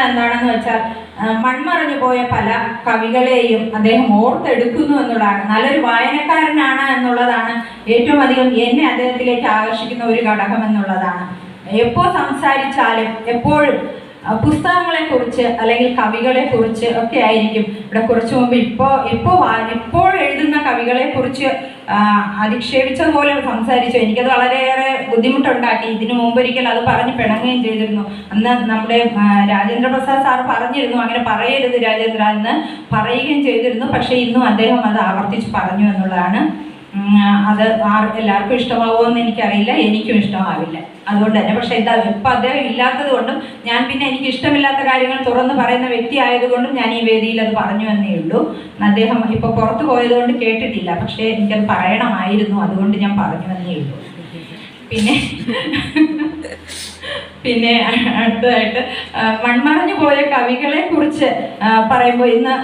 തോന്നുന്നത് എന്താണെന്ന് വെച്ചാൽ മൺമറഞ്ഞു പോയ പല കവികളെയും അദ്ദേഹം ഓർത്തെടുക്കുന്നു എന്നുള്ളതാണ് നല്ലൊരു വായനക്കാരനാണ് എന്നുള്ളതാണ് ഏറ്റവും അധികം എന്നെ അദ്ദേഹത്തിലേക്ക് ആകർഷിക്കുന്ന ഒരു ഘടകം എന്നുള്ളതാണ്. എപ്പോൾ സംസാരിച്ചാലും എപ്പോഴും ആ, പുസ്തകങ്ങളെക്കുറിച്ച് അല്ലെങ്കിൽ കവികളെ കുറിച്ച് ഒക്കെ ആയിരിക്കും. ഇവിടെ കുറച്ചു മുമ്പ് ഇപ്പോൾ ഇപ്പോൾ ഇപ്പോൾ എഴുതുന്ന കവികളെ കുറിച്ച് അധിക്ഷേപിച്ചതുപോലെ സംസാരിച്ചു. എനിക്കത് വളരെയേറെ ബുദ്ധിമുട്ടുണ്ടാക്കി. ഇതിനു മുമ്പൊരിക്കൽ അത് പറഞ്ഞ് പിണങ്ങുകയും ചെയ്തിരുന്നു. അന്ന് നമ്മുടെ രാജേന്ദ്ര പ്രസാദ് സാർ പറഞ്ഞിരുന്നു അങ്ങനെ പറയരുത് രാജേന്ദ്ര എന്ന് പറയുകയും ചെയ്തിരുന്നു. പക്ഷേ ഇന്നും അദ്ദേഹം അത് ആവർത്തിച്ച് പറഞ്ഞു എന്നുള്ളതാണ്. അത് ആർ എല്ലാവർക്കും ഇഷ്ടമാകുമോ എന്ന് എനിക്കറിയില്ല എനിക്കും ഇഷ്ടമാവില്ല. അതുകൊണ്ട് തന്നെ പക്ഷേ എന്താ ഇപ്പം അദ്ദേഹം ഇല്ലാത്തത് കൊണ്ടും ഞാൻ പിന്നെ എനിക്ക് ഇഷ്ടമില്ലാത്ത കാര്യങ്ങൾ തുറന്ന് പറയുന്ന വ്യക്തി ആയതുകൊണ്ടും ഞാൻ ഈ വേദിയിൽ അത് പറഞ്ഞു എന്നേ ഉള്ളൂ. അദ്ദേഹം ഇപ്പോൾ പുറത്തു പോയതുകൊണ്ട് കേട്ടിട്ടില്ല. പക്ഷേ എനിക്കത് പറയണമായിരുന്നു അതുകൊണ്ട് ഞാൻ പറഞ്ഞു എന്നേ ഉള്ളൂ. പിന്നെ പിന്നെ അടുത്തതായിട്ട് മൺമറഞ്ഞു പോയ കവികളെ കുറിച്ച് പറയുമ്പോൾ ഇന്ന്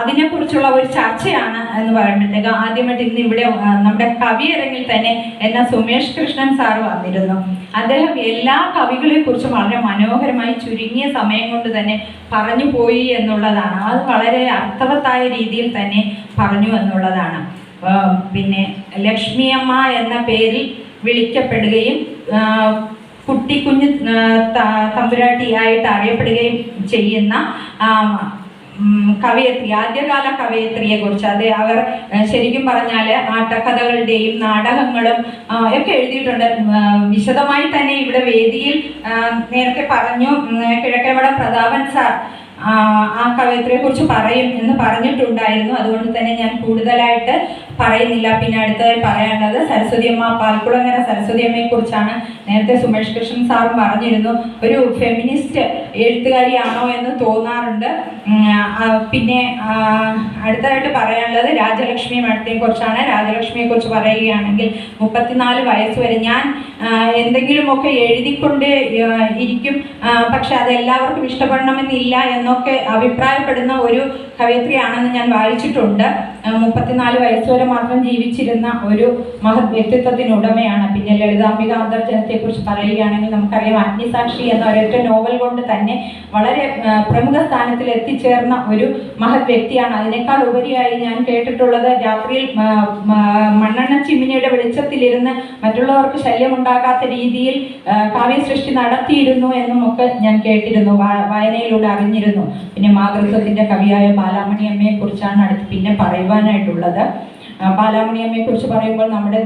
അതിനെക്കുറിച്ചുള്ള ഒരു ചർച്ചയാണ് എന്ന് പറയുമ്പോഴത്തേക്ക് ആദ്യമായിട്ട് ഇന്ന് ഇവിടെ നമ്മുടെ കവിയരങ്ങിൽ തന്നെ എന്ന സുമേഷ് കൃഷ്ണൻ സാർ വന്നിരുന്നു. അദ്ദേഹം എല്ലാ കവികളെ കുറിച്ചും വളരെ മനോഹരമായി ചുരുങ്ങിയ സമയം കൊണ്ട് തന്നെ പറഞ്ഞു പോയി എന്നുള്ളതാണ്. അത് വളരെ അർത്ഥവത്തായ രീതിയിൽ തന്നെ പറഞ്ഞു എന്നുള്ളതാണ്. പിന്നെ ലക്ഷ്മിയമ്മ എന്ന പേരിൽ വിളിക്കപ്പെടുകയും ആ, കുട്ടി കുഞ്ഞ് ആ, ത- തമ്പുരാട്ടിയായിട്ട് അറിയപ്പെടുകയും ചെയ്യുന്ന കവയത്രി ആദ്യകാല കവയത്രിയെ കുറിച്ച്. അത് അവർ ശരിക്കും പറഞ്ഞാൽ ആട്ടക്കഥകളുടെയും നാടകങ്ങളും ഒക്കെ എഴുതിയിട്ടുണ്ട്. വിശദമായി തന്നെ ഇവിടെ വേദിയിൽ നേരത്തെ പറഞ്ഞു കിഴക്കേവട പ്രതാപൻ സാർ ആ കവയത്രിയെ കുറിച്ച് പറയും എന്ന് പറഞ്ഞിട്ടുണ്ടായിരുന്നു. അതുകൊണ്ട് തന്നെ ഞാൻ കൂടുതലായിട്ട് പറയുന്നില്ല. പിന്നെ അടുത്തതായി പറയാനുള്ളത് സരസ്വതി അമ്മ പാൽക്കുളങ്ങര സരസ്വതി അമ്മയെ കുറിച്ചാണ് നേരത്തെ സുമേഷ് കൃഷ്ണൻ സാറും പറഞ്ഞിരുന്നു. ഒരു ഫെമിനിസ്റ്റ് എഴുത്തുകാരിയാണോ എന്ന് തോന്നാറുണ്ട്. പിന്നെ അടുത്തായിട്ട് പറയാനുള്ളത് രാജലക്ഷ്മി മാഡത്തിനെ കുറിച്ചാണ്. രാജലക്ഷ്മിയെ കുറിച്ച് പറയുകയാണെങ്കിൽ മുപ്പത്തിനാല് വയസ്സ് വരെ ഞാൻ എന്തെങ്കിലുമൊക്കെ എഴുതിക്കൊണ്ട് ഇരിക്കും. പക്ഷെ അത് എല്ലാവർക്കും ഇഷ്ടപ്പെടണമെന്നില്ല എന്നൊക്കെ അഭിപ്രായപ്പെടുന്ന ഒരു കവയിത്രിയാണെന്ന് ഞാൻ വായിച്ചിട്ടുണ്ട്. മുപ്പത്തിനാല് വയസ്സ് വരെ മാത്രം ജീവിച്ചിരുന്ന ഒരു മഹത് വ്യക്തിത്വത്തിനുടമയാണ് പിന്നെ ലളിതാംബിക അന്തർജനത്തെ കുറിച്ച് പറയുകയാണെങ്കിൽ നമുക്കറിയാം അഗ്നിസാക്ഷി എന്ന ഒരൊറ്റ നോവൽ കൊണ്ട് തന്നെ വളരെ പ്രമുഖ സ്ഥാനത്തിൽ എത്തിച്ചേർന്ന ഒരു മഹത് വ്യക്തിയാണ്. അതിനേക്കാൾ ഉപരിയായി ഞാൻ കേട്ടിട്ടുള്ളത് രാത്രിയിൽ മണ്ണെണ്ണ ചിമ്മിനിയുടെ വെളിച്ചത്തിലിരുന്ന് മറ്റുള്ളവർക്ക് ശല്യമുണ്ടാകാത്ത രീതിയിൽ കാവ്യസൃഷ്ടി നടത്തിയിരുന്നു എന്നും ഒക്കെ ഞാൻ കേട്ടിരുന്നു വായനയിലൂടെ അറിഞ്ഞിരുന്നു. പിന്നെ മാതൃത്വത്തിന്റെ കവിയായ ബാലാമണി അമ്മയെ കുറിച്ചാണ് അടുത്ത് പിന്നെ പറയുവാനായിട്ടുള്ളത്. ആ, ബാലാമണി കുറിച്ച് പറയുമ്പോൾ നമ്മുടെ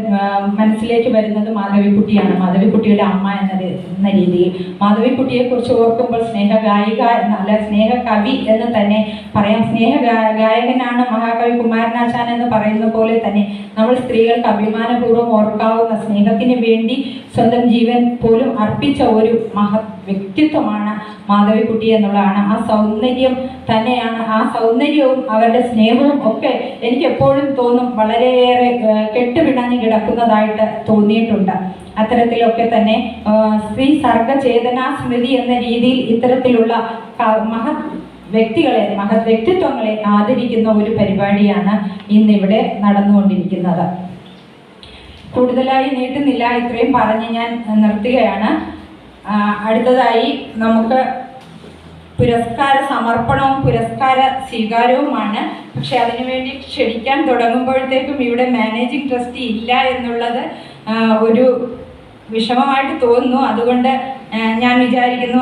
മനസ്സിലേക്ക് വരുന്നത് മാധവിക്കുട്ടിയാണ്. മാധവിക്കുട്ടിയുടെ അമ്മ എന്ന രീതിയിൽ. മാധവിക്കുട്ടിയെ കുറിച്ച് ഓർക്കുമ്പോൾ സ്നേഹ ഗായിക എന്നല്ല സ്നേഹ കവി എന്ന് തന്നെ പറയാം. സ്നേഹ ഗായകനാണ് മഹാകവി കുമാരനാശാൻ എന്ന് പറയുന്ന പോലെ തന്നെ നമ്മൾ സ്ത്രീകൾക്ക് അഭിമാനപൂർവം ഓർക്കാവുന്ന സ്നേഹത്തിന് വേണ്ടി സ്വന്തം ജീവൻ പോലും അർപ്പിച്ച ഒരു മഹത് വ്യക്തിത്വമാണ് മാധവിക്കുട്ടി എന്നുള്ളതാണ്. ആ സൗന്ദര്യം തന്നെയാണ്. ആ സൗന്ദര്യവും അവരുടെ സ്നേഹവും ഒക്കെ എനിക്ക് എപ്പോഴും തോന്നും വളരെയേറെ കെട്ടുപിണഞ്ഞ് കിടക്കുന്നതായിട്ട് തോന്നിയിട്ടുണ്ട്. അത്തരത്തിലൊക്കെ തന്നെ സ്ത്രീ സർഗചേതനാ സ്മൃതി എന്ന രീതിയിൽ ഇത്തരത്തിലുള്ള മഹ മഹത് വ്യക്തികളെ മഹത് വ്യക്തിത്വങ്ങളെ ആദരിക്കുന്ന ഒരു പരിപാടിയാണ് ഇന്നിവിടെ നടന്നുകൊണ്ടിരിക്കുന്നത്. കൂടുതലായി നീട്ടുന്നില്ല. ഇത്രയും പറഞ്ഞ് ഞാൻ നിർത്തുകയാണ്. അടുത്തതായി നമുക്ക് പുരസ്കാര സമർപ്പണവും പുരസ്കാര സ്വീകാരവുമാണ്. പക്ഷെ അതിനുവേണ്ടി ക്ഷണിക്കാൻ തുടങ്ങുമ്പോഴത്തേക്കും ഇവിടെ മാനേജിംഗ് ട്രസ്റ്റി ഇല്ല എന്നുള്ളത് ഒരു വിഷമമായിട്ട് തോന്നുന്നു. അതുകൊണ്ട് ഞാൻ വിചാരിക്കുന്നു